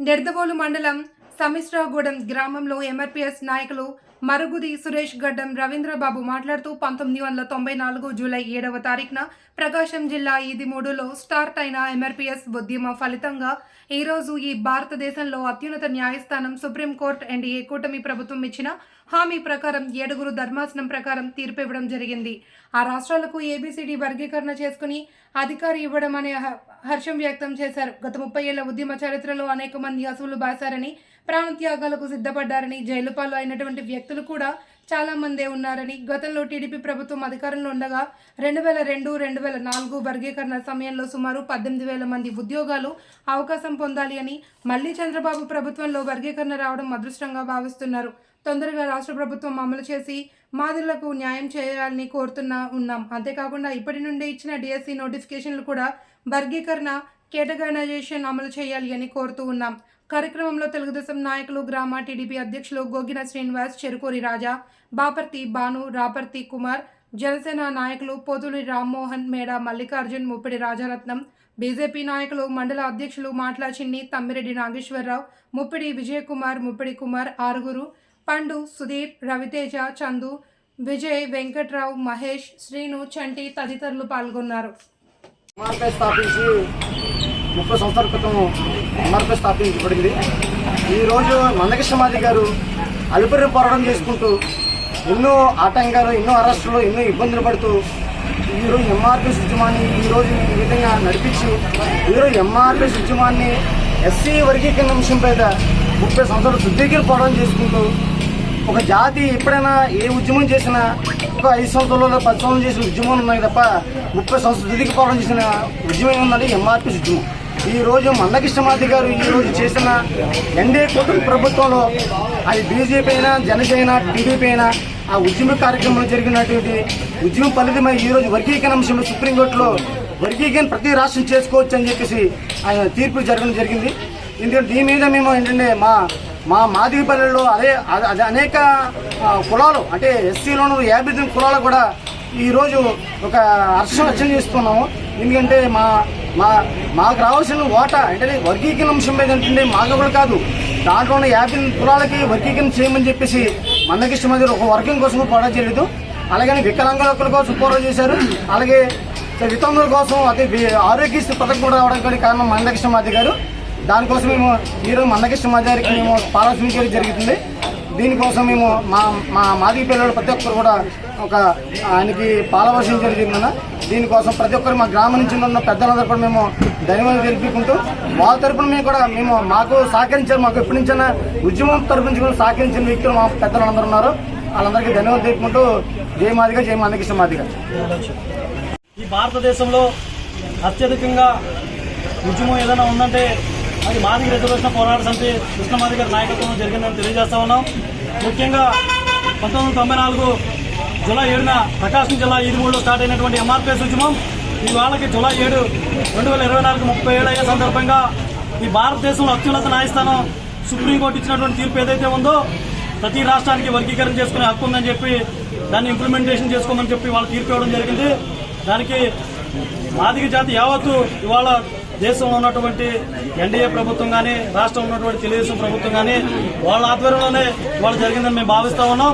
డెర్దవోలు మండలం సమిశ్రాగూడెం గ్రామంలో ఎంఆర్పిఎస్ నాయకులు మరుగుది సురేష్ గడ్డం రవీంద్రబాబు మాట్లాడుతూ పంతొమ్మిది వందల తొంభై నాలుగు జూలై ఏడవ తారీఖున ప్రకాశం జిల్లా ఇది మూడులో స్టార్ట్ అయిన ఎంఆర్పీఎస్ ఉద్యమ ఫలితంగా ఈరోజు ఈ భారతదేశంలో అత్యున్నత న్యాయస్థానం సుప్రీంకోర్టు ఎన్డీఏ కూటమి ప్రభుత్వం ఇచ్చిన హామీ ప్రకారం ఏడుగురు ధర్మాసనం ప్రకారం తీర్పు ఇవ్వడం జరిగింది. ఆ రాష్ట్రాలకు ఏబిసిడి వర్గీకరణ చేసుకుని అధికారి ఇవ్వడం అనే హ- హర్షం వ్యక్తం చేశారు. గత ముప్పై ఏళ్ళ ఉద్యమ చరిత్రలో అనేక మంది అసువులు బాశారని ప్రాణత్యాగాలకు సిద్ధపడ్డారని జైలు పాలు అయినటువంటి వ్యక్తులు కూడా చాలా మందే ఉన్నారని గతంలో టీడీపీ ప్రభుత్వం అధికారంలో ఉండగా రెండు వేల రెండు రెండు వేల నాలుగు వర్గీకరణ సమయంలో సుమారు పద్దెనిమిది వేల మంది ఉద్యోగాలు అవకాశం పొందాలి అని మళ్ళీ చంద్రబాబు ప్రభుత్వంలో వర్గీకరణ రావడం అదృష్టంగా భావిస్తున్నారు. తొందరగా రాష్ట్ర ప్రభుత్వం అమలు చేసి మాదిలకు న్యాయం చేయాలని కోరుతున్నా ఉన్నాం. అంతేకాకుండా ఇప్పటి నుండి ఇచ్చిన డిఎస్సి నోటిఫికేషన్లు కూడా వర్గీకరణ కేటగనైజేషన్ అమలు చేయాలి అని కోరుతూ ఉన్నాం. కార్యక్రమంలో తెలుగుదేశం నాయకులు గ్రామ టీడీపీ అధ్యక్షులు గోగిన శ్రీనివాస్ చెరుకూరి రాజా బాపర్తి భాను రాపర్తి కుమార్ జనసేన నాయకులు పోతులి రామ్మోహన్ మేడ మల్లికార్జున్ ముప్పిడి రాజారత్నం బీజేపీ నాయకులు మండల అధ్యక్షులు మాట్లా చిన్ని తమ్మిరెడ్డి నాగేశ్వరరావు ముప్పిడి విజయకుమార్ ముప్పిడి కుమార్ ఆరుగురు పండు సుధీర్ రవితేజ చందు విజయ్ వెంకట్రావు మహేష్ శ్రీను చంటి తదితరులు పాల్గొన్నారు. స్థాపించి ముప్పై సంవత్సరాల క్రితం ఎంఆర్పీ స్థాపించబడింది ఈరోజు మందకృష్ణమాది గారు అలుపురి పోరాటం చేసుకుంటూ ఎన్నో ఆటంకాలు ఎన్నో అరెస్టులు ఎన్నో ఇబ్బందులు పడుతూ ఈరోజు ఎంఆర్పీ ఉద్యమాన్ని ఈరోజు ఈ విధంగా నడిపించి ఈరోజు ఎంఆర్పీ ఉద్యమాన్ని ఎస్సీ వర్గీకరణ అంశం మీద ముప్పై సంవత్సరాలు సుదీర్ఘ పోవడం చేసుకుంటూ ఒక జాతి ఎప్పుడైనా ఏ ఉద్యమం చేసినా ఒక ఐదు సంవత్సరాలు పది సంవత్సరాలు చేసిన ఉద్యమం ఉన్నాయి తప్ప ముప్పై సంవత్సరాలు దిదికి పోవడం చేసిన ఉద్యమం ఉందండి ఎంఆర్పీ ఉద్యమం ఈ రోజు మందకృష్ణమాది గారు ఈ రోజు చేసిన ఎన్డీఏ కూటమి ప్రభుత్వంలో అది బీజేపీ అయినా జనసేన టీడీపీ అయినా ఆ ఉద్యమ కార్యక్రమంలో జరిగినటువంటి ఉద్యమం ఫలితమై ఈ రోజు వర్గీకరణ అంశంలో సుప్రీంకోర్టులో వర్గీకరణ ప్రతి రాష్ట్రం చేసుకోవచ్చు అని చెప్పేసి ఆయన తీర్పు జరగడం జరిగింది. ఎందుకంటే దీని మీద మేము ఏంటంటే మా మా మాదిగపల్లెల్లో అదే అదే- అనేక కులాలు అంటే ఎస్సీలోను యాభై కులాలు కూడా ఈరోజు ఒక హర్షం వ్యక్తం చేస్తున్నాము. ఎందుకంటే మా మా మాకు రావాల్సిన ఓటా అంటే వర్గీకరణ అంశం మీద ఏంటంటే మాకు కాదు. దాంట్లో ఉన్న యాభై కులాలకి వర్గీకరణ చేయమని చెప్పేసి మందకృష్ణ మంది ఒక వర్గం కోసం పోరాటం చేయలేదు. అలాగని వికలాంగుల కోసం పోరాటం చేశారు. అలాగే వితంగుల కోసం అదే ఆరోగ్యశ్రీ పథకం కూడా రావడానికి కారణం మందకృష్ణ మాది గారు. దానికోసం మేము ఈరోజు మందకృష్ణ మాధ్యకి మేము పారాశ్రమించడం జరుగుతుంది. దీనికోసం మేము మా మా మాదిగ పిల్లలు ప్రతి ఒక్కరు కూడా ఒక ఆయనకి పాలవర్షం జరిగిందన్న. దీనికోసం ప్రతి ఒక్కరు మా గ్రామం నుంచి ఉన్న పెద్దలందరూ కూడా మేము ధన్యవాదాలు తెలుపుకుంటూ వాళ్ళ తరపున మేము కూడా మేము మాకు సహకరించారు మాకు ఎప్పటి నుంచైనా ఉద్యమం తరపు నుంచి కూడా సహకరించిన వ్యక్తులు మా పెద్దలందరూ ఉన్నారు. వాళ్ళందరికీ ధన్యవాదాలు తెలుపుకుంటూ జయ మాదిగా జయ మందకృష్ణ మాదిగా. ఈ భారతదేశంలో అత్యధికంగా ఉద్యమం ఏదైనా ఉందంటే అది మాదిగ రిజర్వేషన్ పోరాట సమితి కృష్ణమాది గారి నాయకత్వంలో జరిగిందని తెలియజేస్తా ఉన్నాం. ముఖ్యంగా పంతొమ్మిది వందల తొంభై నాలుగు జూలై ఏడున ప్రకాశం జిల్లా ఇదిమూడులో స్టార్ట్ అయినటువంటి ఎంఆర్పీఎస్ ఉద్యమం ఈ వాళ్ళకి జూలై ఏడు రెండు వేల ఇరవై నాలుగు ముప్పై ఏడు అయ్యే సందర్భంగా ఈ భారతదేశంలో అత్యున్నత న్యాయస్థానం సుప్రీంకోర్టు ఇచ్చినటువంటి తీర్పు ఏదైతే ఉందో ప్రతి రాష్ట్రానికి వర్గీకరణ చేసుకునే హక్కు ఉందని చెప్పి దాన్ని ఇంప్లిమెంటేషన్ చేసుకోమని చెప్పి వాళ్ళు తీర్పు ఇవ్వడం జరిగింది. దానికి ఆర్థిక జాతి యావత్తు ఇవాళ దేశంలో ఉన్నటువంటి ఎన్డీఏ ప్రభుత్వం కానీ రాష్ట్రంలో ఉన్నటువంటి తెలుగుదేశం ప్రభుత్వం కానీ వాళ్ళ ఆధ్వర్యంలోనే ఇవాళ జరిగిందని మేము భావిస్తా ఉన్నాం.